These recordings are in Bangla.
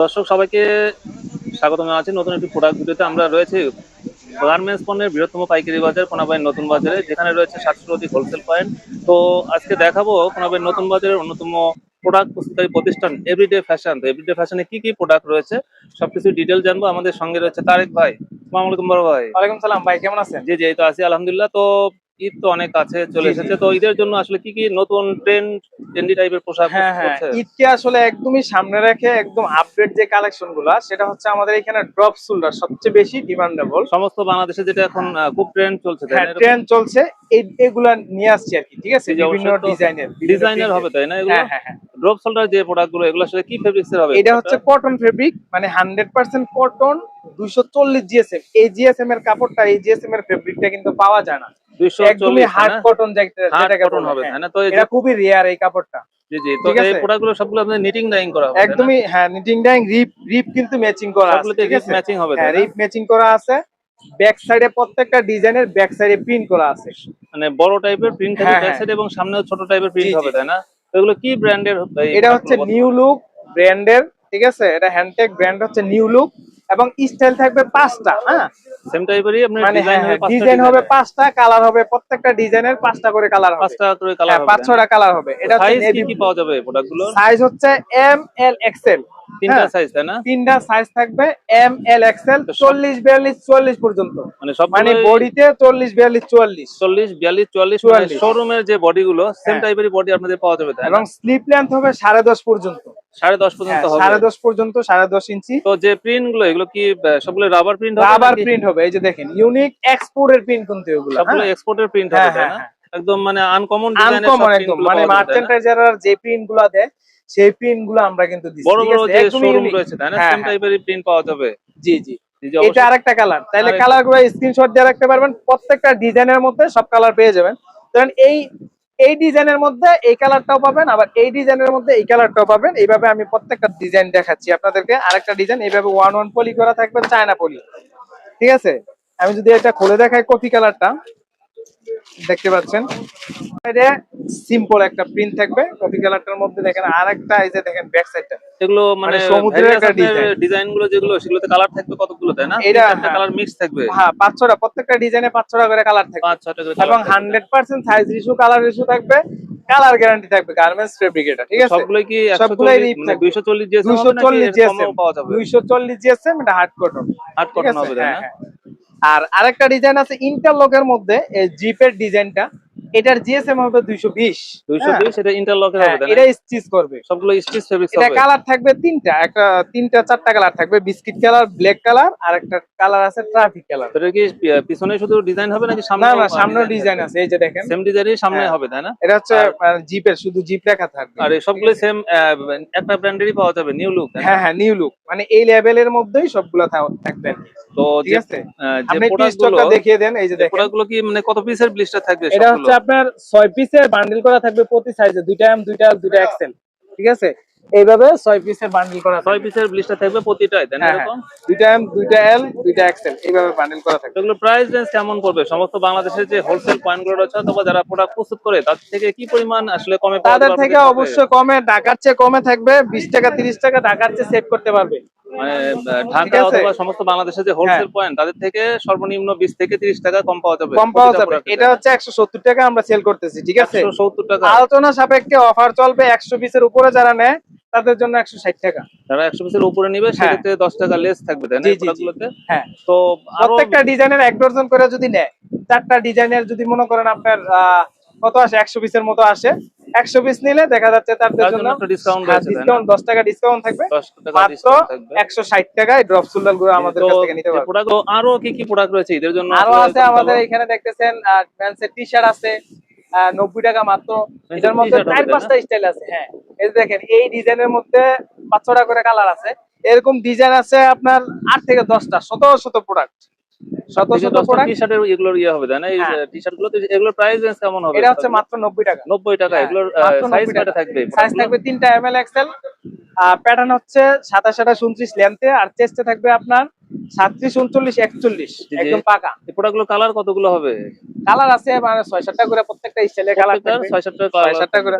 দর্শক সবাইকে স্বাগত জানাচ্ছি নতুন একটি প্রোডাক্ট ভিডিওতে আমরা রয়েছে গার্মেন্টস পণ্যের বৃহত্তম পাইকারি বাজার কোনাবাইন নতুন বাজারে যেখানে রয়েছে সাতশো অধিক হোলসেল পয়েন্ট তো আজকে দেখাবো কোনাবাইন নতুন বাজারের অন্যতম প্রোডাক্ট প্রস্তুতকারী প্রতিষ্ঠান এভরিডে ফ্যাশন তো এভরিডে ফ্যাশনে কি কি প্রোডাক্ট রয়েছে সবকিছু ডিটেল জানব। আমাদের সঙ্গে রয়েছে তারেক ভাই। আসসালামু আলাইকুম বড় ভাই। ওয়ালাইকুম সালাম ভাই কেমন আছেন? জি জি এই তো আছি আলহামদুলিল্লাহ। তো ঈদ তো অনেক কাছে চলে। এসেছে। তো ঈদের জন্য আসলে কি কি নতুন ট্রেন্ড ট্রেন্ডি টাইপের পোশাক হ্যাঁ হ্যাঁ। ঈদকে আসলে একদমই সামনে রেখে একদম আপডেট যে কালেকশনগুলা সেটা হচ্ছে আমাদের এখানে ড্রপ সুলরা সবচেয়ে বেশি ডিমান্ডেবল সমস্ত বাংলাদেশে যেটা এখন খুব ট্রেন্ড চলছে হ্যাঁ ট্রেন্ড চলছে। এগুলা নিয়ে আসছি আর কি ঠিক আছে? বিভিন্ন তো ডিজাইনের হবে তাই না এগুলো? হ্যাঁ হ্যাঁ হ্যাঁ। ড্রপ সোল্ডার যে প্রোডাক্টগুলো এগুলো আসলে কি ফেব্রিক্স এর হবে? এটা হচ্ছে কটন ফেব্রিক মানে হান্ড্রেড পার্সেন্ট কটন দুইশো চল্লিশ জিএসএম এই জিএসএম এর কাপড়টা এই জিএসএম এর ফেব্রিকটা কিন্তু পাওয়া যায় না। একদমই হার্ড কটন হার্ড যেটাকে কটন হবে হ্যাঁ। তাই না তো এটা খুবই রেয়ার এই কাপড়টা। জি জি তো এই সবগুলো আপনাদের নিটিং ডাইং করা হবে একদমই হ্যাঁ নিটিং ডাইং রিপ রিপ কিন্তু ম্যাচিং করা আছে সবগুলোতে ম্যাচিং হবে হ্যাঁ রিপ ম্যাচিং করা আছে। ব্যাক সাইডে প্রত্যেকটা ডিজাইনের ব্যাক সাইডে প্রিন্ট করা আছে। মানে বড় টাইপের প্রিন্ট থাকবে হ্যাঁ, ব্যাক হ্যাঁ। সাইড এবং সামনেও ছোট টাইপের প্রিন্ট হবে তাই না? তো এগুলো কি ব্র্যান্ডের এটা হচ্ছে নিউ লুক ব্র্যান্ডের ঠিক আছে? এটা হ্যান্ডটেক ব্র্যান্ড হচ্ছে নিউ লুক এবং স্টাইল থাকবে পাঁচটা হ্যাঁ? সেম টাইপেরই আপনার মানে ডিজাইন হবে পাঁচটা ডিজাইন হবে পাঁচটা কালার হবে প্রত্যেকটা ডিজাইনের পাঁচটা করে কালার হবে। পাঁচটা করে কালার হ্যাঁ হবে। পাঁচ ছটা কালার হবে। এটা সাইজ কি কি পাওয়া যাবে প্রোডাক্টগুলো সাইজ হচ্ছে এম এল এক্সেল তিনটা হ্যাঁ। সাইজ তাই না? তিনটা সাইজ থাকবে এম এল এক্সেল তো সব- চল্লিশ বিয়াল্লিশ চুয়াল্লিশ পর্যন্ত। মানে সব মানে বডিতে চল্লিশ বিয়াল্লিশ চুয়াল্লিশ। চল্লিশ বিয়াল্লিশ চুয়াল্লিশ 44 শোরুমের যে বডি গুলো সেম হ্যাঁ। টাইপেরই বডি আপনাদের পাওয়া যাবে এবং স্লিপ লেন্থ হবে সাড়ে দশ পর্যন্ত। সাড়ে দশ হ্যাঁ, পর্যন্ত সাড়ে দশ পর্যন্ত সাড়ে দশ ইঞ্চি। তো যে প্রিন্টগুলো এগুলো কি সবগুলো রাবার প্রিন্ট হবে রাবার প্রিন্ট হবে এই যে দেখেন ইউনিক এক্সপোর্টের প্রিন্ট কিন্তু এগুলো সবগুলো এক্সপোর্টের প্রিন্ট হবে হ্যাঁ, তাই হ্যাঁ, না? একদম মানে আনকমন আনকমন একদম মানে যে প্রিন্টগুলো দেয় সেই প্রিন্টগুলো আমরা কিন্তু দিচ্ছি বড় বড় যে শোরুম রয়েছে তাই না? হ্যাঁ, সেম হ্যাঁ। টাইপেরই প্রিন্ট পাওয়া যাবে। জি জি। এটা আরেকটা কালার তাইলে কালারগুলো স্ক্রিনশট দিয়ে রাখতে পারবেন প্রত্যেকটা ডিজাইনের মধ্যে সব কালার পেয়ে যাবেন। কারণ এই এই ডিজাইনের মধ্যে এই কালারটাও পাবেন, আবার এই ডিজাইনের মধ্যে এই কালারটাও পাবেন। এইভাবে আমি প্রত্যেকটা ডিজাইন দেখাচ্ছি আপনাদেরকে। আরেকটা ডিজাইন, এইভাবে ওয়ান ওয়ান পলি করা থাকবে চায়না পলি ঠিক আছে? আমি যদি এটা খুলে দেখাই কফি কালারটা, দেখতে পাচ্ছেন? সিম্পল একটা প্রিন্ট থাকবে। কফি কালারটার মধ্যে দেখেন আরেকটা এই যে দেখেন ব্যাক সাইডটা এগুলো মানে মানে সমুদ্রের একটা। ডিজাইনগুলো যেগুলো সেগুলোতে কালার থাকবে কতগুলো তাই না? এটা, হ্যাঁ। কালার মিক্স থাকবে। হ্যাঁ পাঁচ ছটা প্রত্যেকটা ডিজাইনে পাঁচ ছটা করে কালার থাকবে। পাঁচ ছটা করে এবং colour থাকবে। হান্ড্রেড পার্সেন্ট সাইজ রিসু কালার রিসু থাকবে। কালার গ্যারান্টি থাকবে গার্মেন্টস ফেব্রিক এটা ঠিক আছে? সবগুলোই কি। দুইশো চল্লিশ জিএসএম দুইশো চল্লিশ জিএসএম পাওয়া যাবে? দুইশো চল্লিশ জিএসএম এটা হার্ড কটন হার্ড কটন হবে তাই হ্যাঁ, না? হ্যাঁ। আর আরেকটা ডিজাইন আছে ইন্টারলকের মধ্যে এই জিপের ডিজাইনটা এটার জিএসএম হবে দুইশো বিশ। দুইশো বিশ এটা ইন্টারলকের হবে তাই না? এটা স্টিচ করবে। সবগুলো স্টিচ ফেব্রিক্স এটা হবে। কালার থাকবে তিনটা একটা তিনটা চারটা কালার থাকবে বিস্কিট কালার ব্ল্যাক কালার আর একটা কালার আছে ট্রাফিক কালার এটা কি পিছনে শুধু ডিজাইন হবে নাকি সামনে না না সামনে ডিজাইন আছে এই যে দেখেন। সেম ডিজাইনই সামনে হ্যাঁ। হবে তাই না? এটা হচ্ছে জিপের শুধু জিপ লেখা থাকবে। আর এই সবগুলো সেম একটা ব্র্যান্ডেরই পাওয়া যাবে নিউ লুক হ্যাঁ হ্যাঁ নিউ লুক মানে এই লেভেলের মধ্যেই সবগুলো থাকবে। তো ঠিক আছে? আপনি স্টকটা দেখিয়ে দেন এই যে দেখেন। প্রোডাক্টগুলো কি মানে কত পিসের ব্লিস্টার থাকবে এটা হচ্ছে আপনার ছয় পিসের বান্ডিল করা থাকবে প্রতি সাইজে দুইটা এম দুইটা দুইটা এক্সেল ঠিক আছে? এইভাবে ছয় পিসের বান্ডিল করা ছয় পিসের ব্লিস্টার থাকবে প্রতিটাই হ্যাঁ, হ্যাঁ। এরকম? দুইটা এম দুইটা এল দুইটা এক্সেল এইভাবে বান্ডিল করা থাকবে। এগুলো প্রাইস রেঞ্জ কেমন পড়বে? সমস্ত বাংলাদেশের যে হোলসেল পয়েন্টগুলো রয়েছে অথবা যারা প্রোডাক্ট প্রস্তুত করে তাদের থেকে কি পরিমাণ আসলে কমে তাদের থেকে অবশ্যই কমে ঢাকার চেয়ে কমে থাকবে বিশ টাকা তিরিশ টাকা ঢাকার চেয়ে সেভ করতে পারবে। মানে ঢাকা অথবা সমস্ত বাংলাদেশের যে হোলসেল পয়েন্ট তাদের থেকে সর্বনিম্ন বিশ থেকে তিরিশ টাকা কম পাওয়া যাবে। কম পাওয়া যাবে। এটা হচ্ছে একশো সত্তর টাকা আমরা সেল করতেছি ঠিক আছে? সত্তর টাকা। আলোচনা সাপেক্ষে অফার চলবে একশো পিসের উপরে যারা নেয় তাদের জন্য একশো ষাট টাকা। যারা একশো পিসের উপরে নিবে সেক্ষেত্রে দশ টাকা লেস থাকবে তাই না? হ্যাঁ। তো প্রত্যেকটা ডিজাইনের এক ডজন করে যদি নেয় চারটা ডিজাইনের যদি মনে করেন আপনার আহ, কত আসে? একশো পিসের মতো আসে। একশো পিস নিলে দেখা যাচ্ছে তাদের তার জন্য ডিসকাউন্ট দশ টাকা ডিসকাউন্ট থাকবে। মাত্র একশো ষাট টাকায় ড্রপ সুলদালগুলো আমাদের তো কাছ থেকে নিতে পারবে। আরও কি কি প্রোডাক্ট রয়েছে এদের জন্য? আরও আছে আমাদের এখানে দেখতেছেন টি শার্ট আছে নব্বই টাকা মাত্র। এটার মধ্যে চার পাঁচটা স্টাইল আছে হ্যাঁ। এই দেখেন এই ডিজাইনের মধ্যে পাঁচ ছটা করে কালার আছে। এরকম ডিজাইন আছে আপনার আট থেকে দশটা শত শত প্রোডাক্ট শত শত দশটা টি-শার্টের এগুলোর ইয়ে হবে তাই না? এই হ্যাঁ। টি-শার্টগুলো এগুলোর প্রাইস রেঞ্জ কেমন হবে? এটা হচ্ছে মাত্র নব্বই টাকা। নব্বই টাকা হ্যাঁ, এগুলোর মাত্র সাইজ কয়টা থাকবে? সাইজ থাকবে তিনটা এমএল এক্সেল প্যাটার্ন হচ্ছে লেন্থে আর চেস্টে থাকবে আপনার সাতত্রিশ উনচল্লিশ একচল্লিশ। জি, জি। একদম পাকা। প্রোডাক্টগুলো কালার কতগুলো হবে? কালার আছে মানে ছয় সাতটা করে প্রত্যেকটা স্টাইলে কালার ছয় সাতটা ছয় সাতটা করে।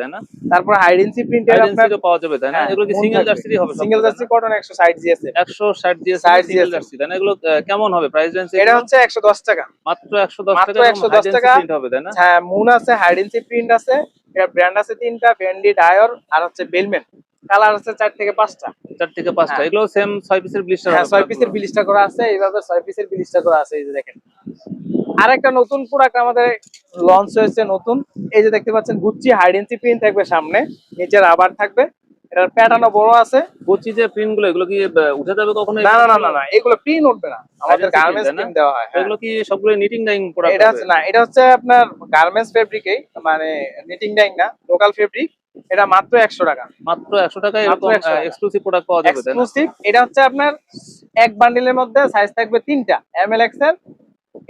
তারপর হাইডেন্সি প্রিন্টের আপনার পাওয়া যাবে তাই না? এগুলো কি সিঙ্গেল জার্সি হবে সিঙ্গেল জার্সি কটন একশো সাইড দিয়েছে একশো ষাট দিয়ে Size সিঙ্গেল জার্সি তাই না? এগুলো কেমন হবে? প্রাইস রেঞ্জ এটা হচ্ছে একশো দশ টাকা। মাত্র একশো দশ মাত্র টাকা 110 টাকা। প্রিন্ট হবে তাই না? হ্যাঁ মুন আছে হাইডেন্সি প্রিন্ট আছে। এটা ব্র্যান্ড আছে তিনটা ভেন্ডি ডায়র আর হচ্ছে বেলমেন কালার আছে চার থেকে পাঁচটা। চার থেকে পাঁচটা। হ্যাঁ। এগুলো সেম ছয় পিসের ব্লিস্টার হ্যাঁ ছয় পিসের বিলিশটা করা আছে এইভাবে ছয় পিসের বিলিশটা করা আছে এই যে দেখেন। আরেকটা নতুন প্রোডাক্ট আমাদের লঞ্চ হয়েছে নতুন। এই যে দেখতে পাচ্ছেন গুচ্ছি হাইডেন্সি প্রিন্ট থাকবে সামনে নিচে রাবার থাকবে। এটার প্যাটার্নও বড় আছে। বলছি যে প্রিন্টগুলো এগুলো কি উঠে যাবে কখনো না না না না এগুলো প্রিন্ট উঠবে না। আমাদের গার্মেন্টস প্রিন্ট দেওয়া হয় হ্যাঁ। এগুলো কি সবগুলো নিটিং ডাইং প্রোডাক্ট এটা হচ্ছে না এটা হচ্ছে আপনার গার্মেন্টস ফেব্রিকে মানে নিটিং ডাইং না লোকাল ফেব্রিক এটা মাত্র একশো টাকা। মাত্র একশো টাকায় মাত্র এরকম এক্সক্লুসিভ প্রোডাক্ট পাওয়া যাবে এক্সক্লুসিভ এটা হচ্ছে আপনার এক বান্ডিলের মধ্যে সাইজ থাকবে তিনটা এম এল এক্সেল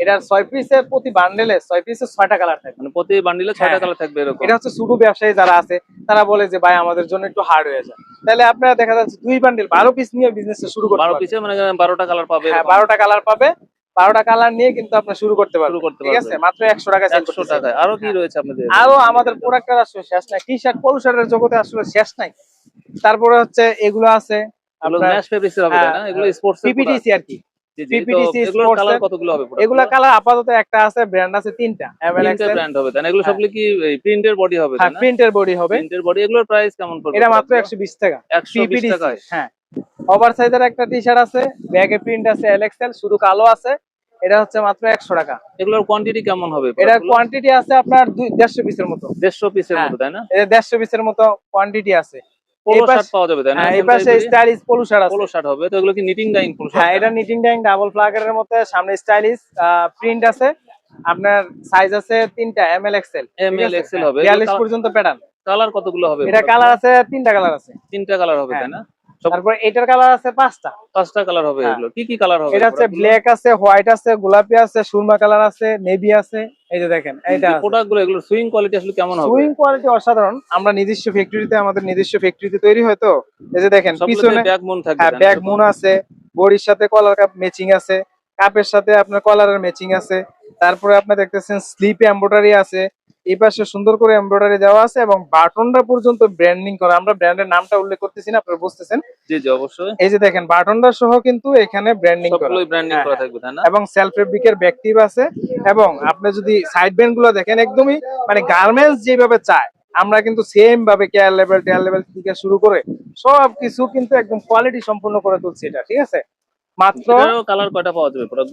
এটার ছয় পিসের প্রতি বান্ডেলে ছয় পিসের ছয়টা কালার থাকবে। মানে প্রতি বান্ডিলে ছয়টা হ্যাঁ, কালার থাকবে এরকম। এটা হচ্ছে শুধু ব্যবসায়ী যারা আছে তারা বলে যে ভাই আমাদের জন্য একটু হার্ড হয়ে যায়। তাহলে আপনারা দেখা যাচ্ছে দুই বান্ডিল বারো পিস নিয়ে বিজনেস শুরু করতে বারো পারবেন পিসে মানে বারোটা কালার পাবে হ্যাঁ এরকম। বারোটা কালার পাবে। বারোটা কালার নিয়ে কিন্তু আপনি শুরু করতে পারবেন। ঠিক আছে? মাত্র একশো টাকা একশো। টাকায়। আরও কি রয়েছে আপনাদের আরও আমাদের প্রোডাক্টের আসলে শেষ নাই। টি শার্ট পলো শার্টের জগতে আসলে শেষ নাই। তারপরে হচ্ছে এগুলো আছে আপনার না? হ্যাঁ, পিপিটিসি আর কি। কালার হবে এগুলা কালার আপাতত একটা আছে ব্র্যান্ড আছে তিনটা। ব্র্যান্ড হবে তাই এগুলো হ্যাঁ। সবগুলো কি প্রিন্টের বডি হবে হ্যাঁ প্রিন্টের বডি হবে। প্রিন্টের বডি এগুলোর প্রাইস কেমন পড়বে এটা মাত্র টাকা। হ্যাঁ। একটা টি শার্ট আছে ব্যাগে প্রিন্ট আছে এলএক্সএল শুধু কালো আছে। এটা হচ্ছে মাত্র একশো টাকা। এগুলোর কোয়ান্টিটি কেমন হবে? এটার কোয়ান্টিটি আছে আপনার দেড়শো পিসের মতো। দেড়শো পিসের হ্যাঁ। মতো তাই না? এটা দেড়শো পিসের মতো কোয়ান্টিটি আছে। হ্যাঁ হবে হ্যাঁ এটা নিটিং ডাইং ডাবল ফ্লাগারের মধ্যে সামনে স্টাইলিশ প্রিন্ট আছে। আপনার সাইজ আছে তিনটা M L XL ML XL হবে। বিয়াল্লিশ এগুলো পর্যন্ত প্যাটার্ন কালার কতগুলো হবে এটা কালার আছে তিনটা কালার আছে। তিনটা কালার হবে। তাই না? তারপর এটার কালার আছে পাঁচটা। পাঁচটা কালার হবে হ্যাঁ। এগুলো। কি কি কালার হবে এটা হচ্ছে ব্ল্যাক আছে হোয়াইট আছে গোলাপি আছে সুরমা কালার আছে নেভি আছে। এই যে দেখেন এইটা প্রোডাক্টগুলো এগুলো সুইং কোয়ালিটি আসলে কেমন হবে? সুইং কোয়ালিটি অসাধারণ। আমরা নিজস্ব ফ্যাক্টরিতে আমাদের নিজস্ব ফ্যাক্টরিতে তৈরি হয় তো? এই যে দেখেন পিছনে ব্যাক মুন থাকবে হ্যাঁ ব্যাগ মুন আছে বডির সাথে কলার কাপ ম্যাচিং আছে কাপের সাথে আপনার কলারের ম্যাচিং আছে। তারপরে আপনি দেখতেছেন স্লিপে এমব্রয়ডারি আছে এই পাশে সুন্দর করে এমব্রয়ডারি দেওয়া আছে এবং বাটনটা পর্যন্ত ব্র্যান্ডিং করা। আমরা ব্র্যান্ডের নামটা উল্লেখ করতেছি না আপনারা বুঝতেছেন? জি জি অবশ্যই। এই যে দেখেন বাটনটা সহ কিন্তু এখানে ব্র্যান্ডিং করা। সবগুলোই ব্র্যান্ডিং করা হ্যাঁ। থাকবে তাই না? এবং সেলফ ফেব্রিকের ব্যাকটিভ আছে এবং আপনি যদি সাইড ব্যান্ডগুলো দেখেন একদমই মানে গার্মেন্টস যেভাবে চায় আমরা কিন্তু সেম ভাবে কেয়ার লেভেল টেয়ার লেভেল থেকে শুরু করে সব কিছু কিন্তু একদম কোয়ালিটি সম্পূর্ণ করে তুলছি এটা ঠিক আছে? মাত্র? কালার কয়টা পাওয়া যাবে প্রোডাক্ট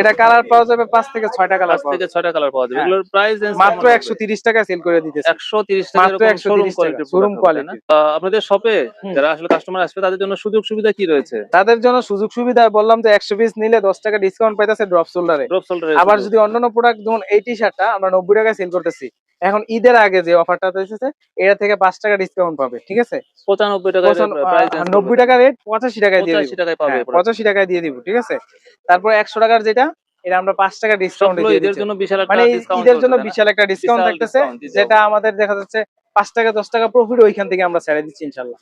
এটা কালার পাওয়া যাবে পাঁচ থেকে কালার থেকে কালার পাওয়া যাবে। হ্যাঁ। এগুলোর প্রাইস মাত্র একশো তিরিশ টাকা সেল করে দিতেছে। একশো তিরিশ টাকা মাত্র 130 টাকা, শোরুম quality। আপনাদের শপে যারা আসলে কাস্টমার আসবে তাদের জন্য সুযোগ সুবিধা কি রয়েছে? তাদের জন্য সুযোগ সুবিধা বললাম যে একশো পিস নিলে দশ টাকা ডিসকাউন্ট পাইতেছে ড্রপ শোল্ডারে ড্রপ আবার যদি অন্যান্য প্রোডাক্ট যেমন এই টি শার্টটা আমরা নব্বই টাকায় সেল করতেছি। এখন ঈদের আগে যে অফারটা এসেছে এটা থেকে পাঁচ টাকা ডিসকাউন্ট পাবে ঠিক আছে? পঁচানব্বই টাকা নব্বই টাকা রেট পঁচাশি টাকায় দিয়ে পঁচাশি টাকায় পাবে হ্যাঁ, পঁচাশি টাকায় দিয়ে দিব ঠিক আছে? তারপর একশো টাকার যেটা এটা আমরা পাঁচ টাকা ডিসকাউন্ট ঈদের দিচ্ছি। জন্য বিশাল মানে ঈদের জন্য বিশাল একটা ডিসকাউন্ট থাকতেছে দিতে হবে। যেটা আমাদের দেখা যাচ্ছে পাঁচ টাকা দশ টাকা প্রফিট ওইখান থেকে আমরা ছেড়ে দিচ্ছি ইনশাল্লাহ।